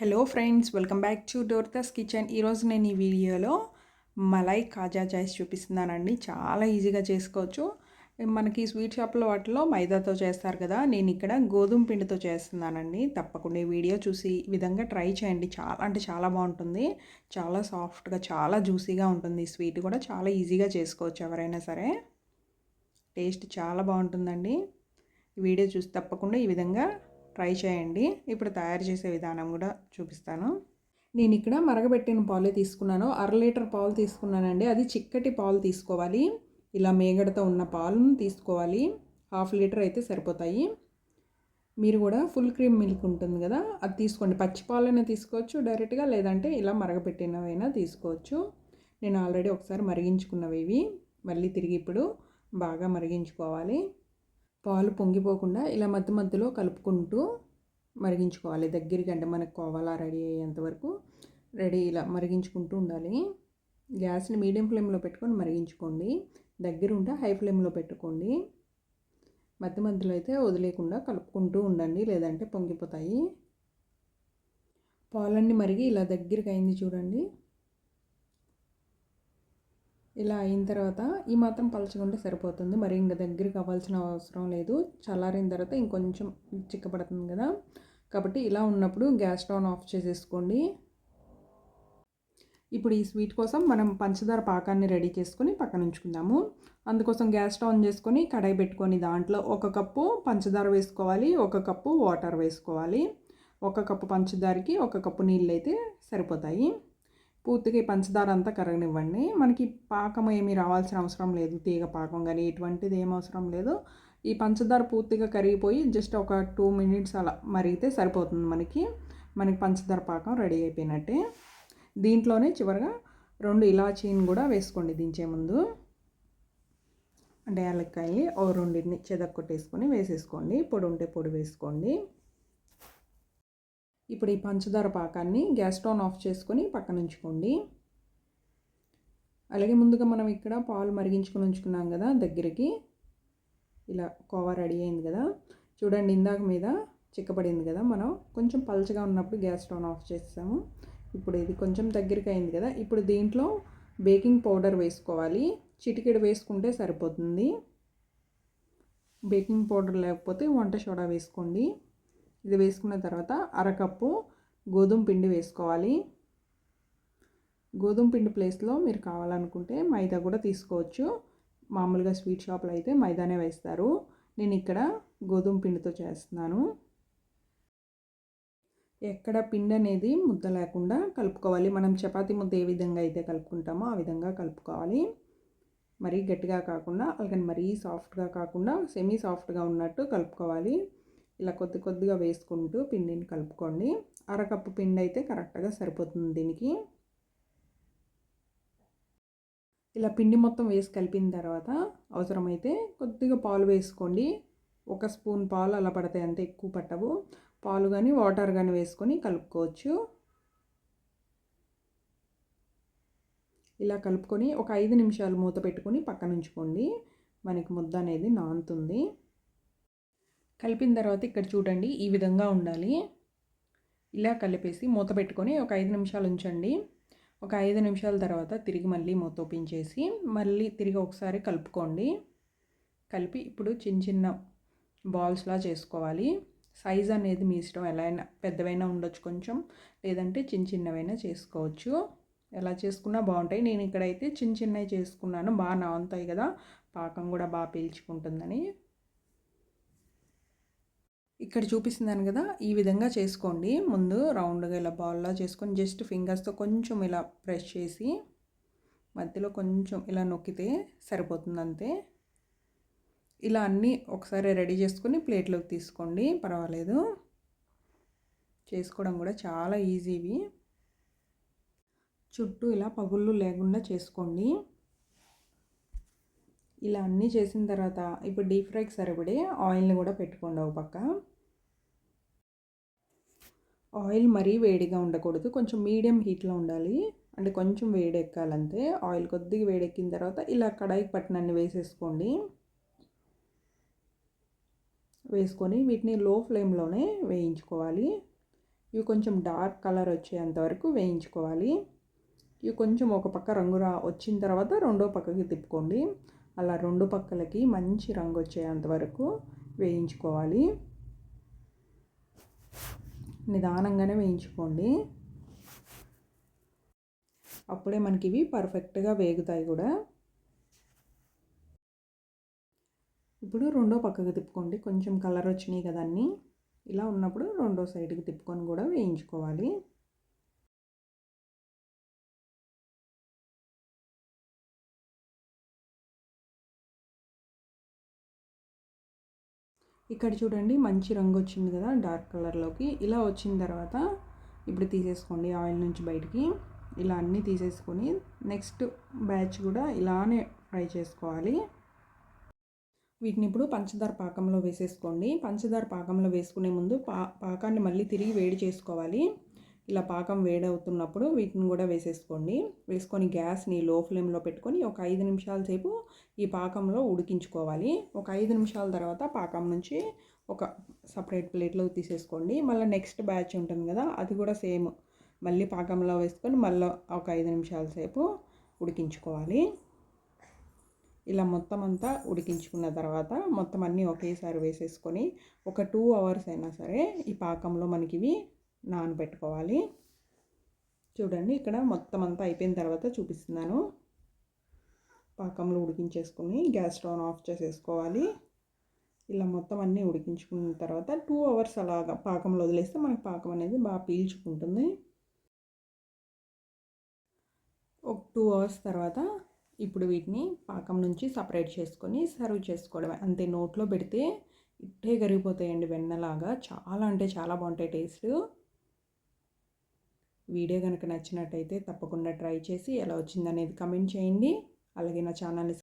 Hello friends welcome back to డోర్తాస్ kitchen ఈరోజు నేను ఈ వీడియోలో మలై కాజా చేసి చూపిస్తున్నానండి. చాలా ఈజీగా చేసుకోవచ్చు. మనకి స్వీట్ షాప్లో వాటిలో మైదాతో చేస్తారు కదా. నేను ఇక్కడ గోధుమ పిండితో చేస్తున్నానండి. తప్పకుండా ఈ వీడియో చూసి ఈ విధంగా ట్రై చేయండి. చాలా అంటే చాలా బాగుంటుంది. చాలా సాఫ్ట్గా చాలా జ్యూసీగా ఉంటుంది. ఈ స్వీట్ కూడా చాలా ఈజీగా చేసుకోవచ్చు ఎవరైనా సరే. టేస్ట్ చాలా బాగుంటుందండి. ఈ వీడియో చూసి తప్పకుండా ఈ విధంగా ట్రై చేయండి. ఇప్పుడు తయారు చేసే విధానం కూడా చూపిస్తాను. నేను ఇక్కడ మరగబెట్టిన పాలు తీసుకున్నాను. అర లీటర్ పాలు తీసుకున్నానండి. అది చిక్కటి పాలు తీసుకోవాలి. ఇలా మేగడతో ఉన్న పాలను తీసుకోవాలి. హాఫ్ లీటర్ అయితే సరిపోతాయి. మీరు కూడా ఫుల్ క్రీమ్ మిల్క్ ఉంటుంది కదా అది తీసుకోండి. పచ్చి పాలైనా తీసుకోవచ్చు డైరెక్ట్గా లేదంటే ఇలా మరగపెట్టినవైనా తీసుకోవచ్చు. నేను ఆల్రెడీ ఒకసారి మరిగించుకున్నవి ఇవి. మళ్ళీ తిరిగి ఇప్పుడు బాగా మరిగించుకోవాలి. పాలు పొంగిపోకుండా ఇలా మధ్య మధ్యలో కలుపుకుంటూ మరిగించుకోవాలి. దగ్గరికి అంటే మనకు కోవాలా రెడీ అయ్యేంత వరకు రెడీ ఇలా మరిగించుకుంటూ ఉండాలి. గ్యాస్ని మీడియం ఫ్లేమ్లో పెట్టుకొని మరిగించుకోండి. దగ్గర ఉంటే హై ఫ్లేమ్లో పెట్టుకోండి. మధ్య మధ్యలో అయితే వదిలేకుండా కలుపుకుంటూ ఉండండి లేదంటే పొంగిపోతాయి. పాలన్నీ మరిగి ఇలా దగ్గరికి అయింది చూడండి. ఇలా అయిన తర్వాత ఈ మాత్రం పలచకుంటే సరిపోతుంది. మరి ఇంకా దగ్గరికి అవ్వాల్సిన అవసరం లేదు. చల్లారిన తర్వాత ఇంకొంచెం చిక్కబడుతుంది కదా. కాబట్టి ఇలా ఉన్నప్పుడు గ్యాస్ స్టవ్ ఆఫ్ చేసేసుకోండి. ఇప్పుడు ఈ స్వీట్ కోసం మనం పంచదార పాకాన్ని రెడీ చేసుకొని పక్కన ఉంచుకుందాము. అందుకోసం గ్యాస్ స్టవ్ ఆన్ చేసుకొని కడాయి పెట్టుకొని దాంట్లో ఒక కప్పు పంచదార వేసుకోవాలి. ఒక కప్పు వాటర్ వేసుకోవాలి. ఒక కప్పు పంచదారకి ఒక కప్పు నీళ్ళు అయితే సరిపోతాయి. పూర్తిగా పంచదార అంతా కరగనివ్వండి. మనకి పాకం ఏమీ రావాల్సిన అవసరం లేదు తీగ పాకం కానీ ఎటువంటిది ఏం అవసరం లేదు. ఈ పంచదార పూర్తిగా కరిగిపోయి జస్ట్ ఒక టూ మినిట్స్ అలా మరిగితే సరిపోతుంది మనకి. మనకి పంచదార పాకం రెడీ అయిపోయినట్టే. దీంట్లోనే చివరిగా రెండు ఇలాచీని కూడా వేసుకోండి దించే ముందు. అంటే యాలక్కాయలు ఓ రెండింటిని చెదక్కొట్టేసుకొని వేసేసుకోండి. పొడి ఉంటే పొడి వేసుకోండి. ఇప్పుడు ఈ పంచదార పాకాన్ని గ్యాస్ స్టవ్ ఆఫ్ చేసుకొని పక్కన ఉంచుకోండి. అలాగే ముందుగా మనం ఇక్కడ పాలు మరిగించుకొని ఉంచుకున్నాం కదా దగ్గరికి. ఇలా కోవా రెడీ అయింది కదా. చూడండి ఇందాక మీద చిక్కబడింది కదా మనం. కొంచెం పలచగా ఉన్నప్పుడు గ్యాస్ స్టవ్ ఆఫ్ చేస్తాము ఇప్పుడు ఇది కొంచెం దగ్గరికి అయింది కదా. ఇప్పుడు దీంట్లో బేకింగ్ పౌడర్ వేసుకోవాలి. చిటికెడు వేసుకుంటే సరిపోతుంది. బేకింగ్ పౌడర్ లేకపోతే వంట సోడా వేసుకోండి. ఇది వేసుకున్న తర్వాత అరకప్పు గోధుమ పిండి వేసుకోవాలి. గోధుమ పిండి ప్లేస్లో మీరు కావాలనుకుంటే మైదా కూడా తీసుకోవచ్చు. మామూలుగా స్వీట్ షాప్లో అయితే మైదానే వేస్తారు. నేను ఇక్కడ గోధుమ పిండితో చేస్తున్నాను. ఎక్కడ పిండి అనేది ముద్ద లేకుండా కలుపుకోవాలి. మనం చపాతి ముద్ద ఏ విధంగా అయితే కలుపుకుంటామో ఆ విధంగా కలుపుకోవాలి. మరీ గట్టిగా కాకుండా అలాగే మరీ సాఫ్ట్గా కాకుండా సెమీ సాఫ్ట్గా ఉన్నట్టు కలుపుకోవాలి. ఇలా కొద్ది కొద్దిగా వేసుకుంటూ పిండిని కలుపుకోండి. అరకప్పు పిండి అయితే కరెక్ట్గా సరిపోతుంది దీనికి. ఇలా పిండి మొత్తం వేసి కలిపిన తర్వాత అవసరమైతే కొద్దిగా పాలు వేసుకోండి. ఒక స్పూన్ పాలు అలా పడతాయి అంతే ఎక్కువ పట్టవు. పాలు కానీ వాటర్ కానీ వేసుకొని కలుపుకోవచ్చు. ఇలా కలుపుకొని ఒక ఐదు నిమిషాలు మూత పెట్టుకొని పక్కన ఉంచుకోండి. మనకి ముద్ద అనేది నానుతుంది. కలిపిన తర్వాత ఇక్కడ చూడండి ఈ విధంగా ఉండాలి. ఇలా కలిపేసి మూత పెట్టుకొని ఒక ఐదు నిమిషాలు ఉంచండి. ఒక ఐదు నిమిషాల తర్వాత తిరిగి మళ్ళీ మూత ఓపించేసి మళ్ళీ తిరిగి ఒకసారి కలుపుకోండి. కలిపి ఇప్పుడు చిన్న చిన్న బాల్స్లా చేసుకోవాలి. సైజ్ అనేది మీ ఇష్టం ఎలా అయినా పెద్దవైనా ఉండొచ్చు కొంచెం లేదంటే చిన్న చిన్నవైనా చేసుకోవచ్చు. ఎలా చేసుకున్నా బాగుంటాయి. నేను ఇక్కడైతే చిన్న చిన్నవి చేసుకున్నాను. బాగా నానుతాయి కదా పాకం కూడా బాగా పీల్చుకుంటుందని. ఇక్కడ చూపిస్తున్నాను కదా ఈ విధంగా చేసుకోండి. ముందు రౌండ్గా ఇలా బాల్లా చేసుకొని జస్ట్ ఫింగర్స్తో కొంచెం ఇలా ప్రెస్ చేసి మధ్యలో కొంచెం ఇలా నొక్కితే సరిపోతుంది అంతే. ఇలా అన్నీ ఒకసారి రెడీ చేసుకొని ప్లేట్లోకి తీసుకోండి. పర్వాలేదు. చేసుకోవడం కూడా చాలా ఈజీవి చుట్టూ ఇలా పగుళ్ళు లేకుండా చేసుకోండి. ఇలా అన్నీ చేసిన తర్వాత ఇప్పుడు డీప్ ఫ్రైకి సరిపడే ఆయిల్ని కూడా పెట్టుకోండి ఒక పక్క. ఆయిల్ మరీ వేడిగా ఉండకూడదు. కొంచెం మీడియం హీట్లో ఉండాలి. అంటే కొంచెం వేడెక్కాలంతే. ఆయిల్ కొద్దిగా వేడెక్కిన తర్వాత ఇలా కడాయికి పట్టినన్ని వేసేసుకోండి. వేసుకొని వీటిని లో ఫ్లేమ్లోనే వేయించుకోవాలి. ఇవి కొంచెం డార్క్ కలర్ వచ్చేంత వరకు వేయించుకోవాలి. ఇవి కొంచెం ఒక పక్క రంగు రా వచ్చిన తర్వాత రెండో పక్కకి తిప్పుకోండి. అలా రెండు పక్కలకి మంచి రంగు వచ్చేంత వరకు వేయించుకోవాలి. నిదానంగానే వేయించుకోండి. అప్పుడే మనకి ఇవి పర్ఫెక్ట్గా వేగుతాయి కూడా. ఇప్పుడు రెండో పక్కకు తిప్పుకోండి. కొంచెం కలర్ వచ్చినాయి కదా అన్నీ. ఇలా ఉన్నప్పుడు రెండో సైడ్కి తిప్పుకొని కూడా వేయించుకోవాలి. ఇక్కడ చూడండి మంచి రంగు వచ్చింది కదా డార్క్ కలర్లోకి ఇలా వచ్చిన తర్వాత ఇప్పుడు తీసేసుకోండి ఆయిల్ నుంచి బయటికి. ఇలా అన్నీ తీసేసుకొని నెక్స్ట్ బ్యాచ్ కూడా ఇలానే ఫ్రై చేసుకోవాలి. వీటిని ఇప్పుడు పంచదార పాకంలో వేసేసుకోండి. పంచదార పాకంలో వేసుకునే ముందు పా పాకాన్ని మళ్ళీ తిరిగి వేడి చేసుకోవాలి. ఇలా పాకం వేడవుతున్నప్పుడు వీటిని కూడా వేసేసుకోండి. వేసుకొని గ్యాస్ని లో ఫ్లేమ్లో పెట్టుకొని ఒక ఐదు నిమిషాల సేపు ఈ పాకంలో ఉడికించుకోవాలి. ఒక ఐదు నిమిషాల తర్వాత పాకం నుంచి ఒక సపరేట్ ప్లేట్లో తీసేసుకోండి. మళ్ళీ నెక్స్ట్ బ్యాచ్ ఉంటుంది కదా అది కూడా సేమ్. మళ్ళీ పాకంలో వేసుకొని మళ్ళీ ఒక ఐదు నిమిషాల సేపు ఉడికించుకోవాలి. ఇలా మొత్తం అంతా ఉడికించుకున్న తర్వాత మొత్తం అన్నీ ఒకేసారి వేసేసుకొని ఒక టూ అవర్స్ అయినా సరే ఈ పాకంలో మనకి ఇవి నానబెట్టుకోవాలి. చూడండి ఇక్కడ మొత్తం అంతా అయిపోయిన తర్వాత చూపిస్తున్నాను. పాకంలో ఉడికించేసుకుని గ్యాస్ స్టవ్ ఆఫ్ చేసేసుకోవాలి. ఇలా మొత్తం అన్నీ ఉడికించుకున్న తర్వాత టూ అవర్స్ అలాగా పాకంలో వదిలేస్తే మనకి పాకం అనేది బాగా పీల్చుకుంటుంది. ఒక టూ అవర్స్ తర్వాత ఇప్పుడు వీటిని పాకం నుంచి సపరేట్ చేసుకొని సర్వ్ చేసుకోవడమే. అంతే నోట్లో పెడితే ఇట్టే కరిగిపోతాయండి వెన్నలాగా. చాలా అంటే చాలా బాగుంటాయి టేస్ట్. వీడియో కనుక నచ్చినట్టయితే తప్పకుండా ట్రై చేసి ఎలా వచ్చిందనేది కమెంట్ చేయండి. అలాగే నా ఛానల్ని